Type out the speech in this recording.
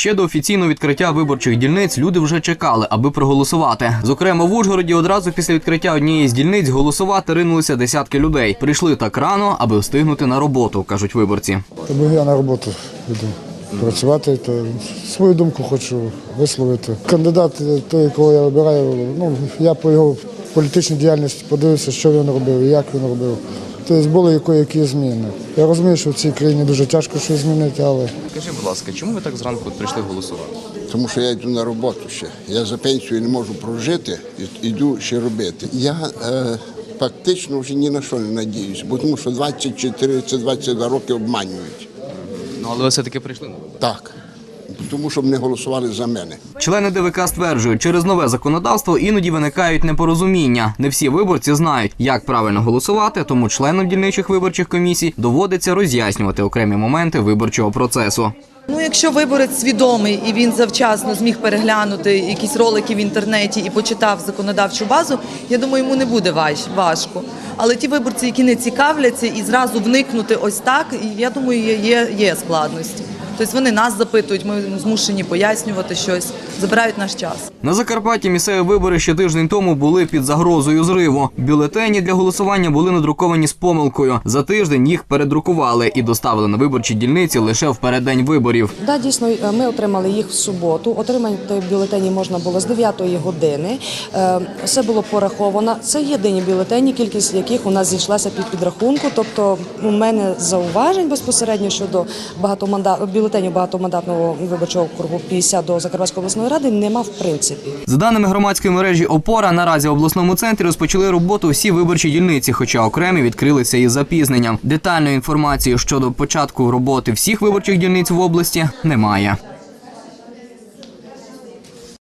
Ще до офіційного відкриття виборчих дільниць люди вже чекали, аби проголосувати. Зокрема, в Ужгороді одразу після відкриття однієї з дільниць голосувати ринулися десятки людей. Прийшли так рано, аби встигнути на роботу, кажуть виборці. Бо я на роботу йду працювати, то свою думку хочу висловити. Кандидат, е, той, кого я обираю, ну я по його політичній діяльності подивився, що він робив і як він робив. Тобто були які зміни. Я розумію, що в цій країні дуже тяжко щось змінити, але Скажіть, будь ласка, чому ви так зранку прийшли голосувати? Тому що я йду на роботу ще. Я за пенсію не можу прожити, і йду ще робити. Я е, фактично вже ні на що не надіюсь, бо тому що 24 це 22 роки обманюють. Ну але ви все-таки прийшли на вибори. Так. Тому що не голосували за мене. Члени ДВК стверджують, через нове законодавство іноді виникають непорозуміння. Не всі виборці знають, як правильно голосувати, тому членам дільничих виборчих комісій доводиться роз'яснювати окремі моменти виборчого процесу. Ну, якщо виборець свідомий і він завчасно зміг переглянути якісь ролики в інтернеті і почитав законодавчу базу, я думаю, йому не буде важко. Але ті виборці, які не цікавляться і зразу вникнути ось так, і я думаю, є, є складності. Тобто вони нас запитують, ми змушені пояснювати щось, забирають наш час. На Закарпатті місцеві вибори ще тиждень тому були під загрозою зриву. Бюлетені для голосування були надруковані з помилкою. За тиждень їх передрукували і доставили на виборчі дільниці лише в переддень виборів. Да, дійсно, е, ми отримали їх в суботу. Отримати бюлетені можна було з 9 години. Е, Все було пораховано. Це єдині бюлетені, кількість яких у нас зійшлася під підрахунку. Тобто, у мене зауважень безпосередньо щодо багатоманда... бюлетенів багатомандатного виборчого округу 50 до Закарпатської обласної ради нема в принципі. За даними громадської мережі Опора, наразі в обласному центрі розпочали роботу всі виборчі дільниці, хоча окремі відкрилися із запізненням. Детальної інформації щодо початку роботи всіх виборчих дільниць в області немає.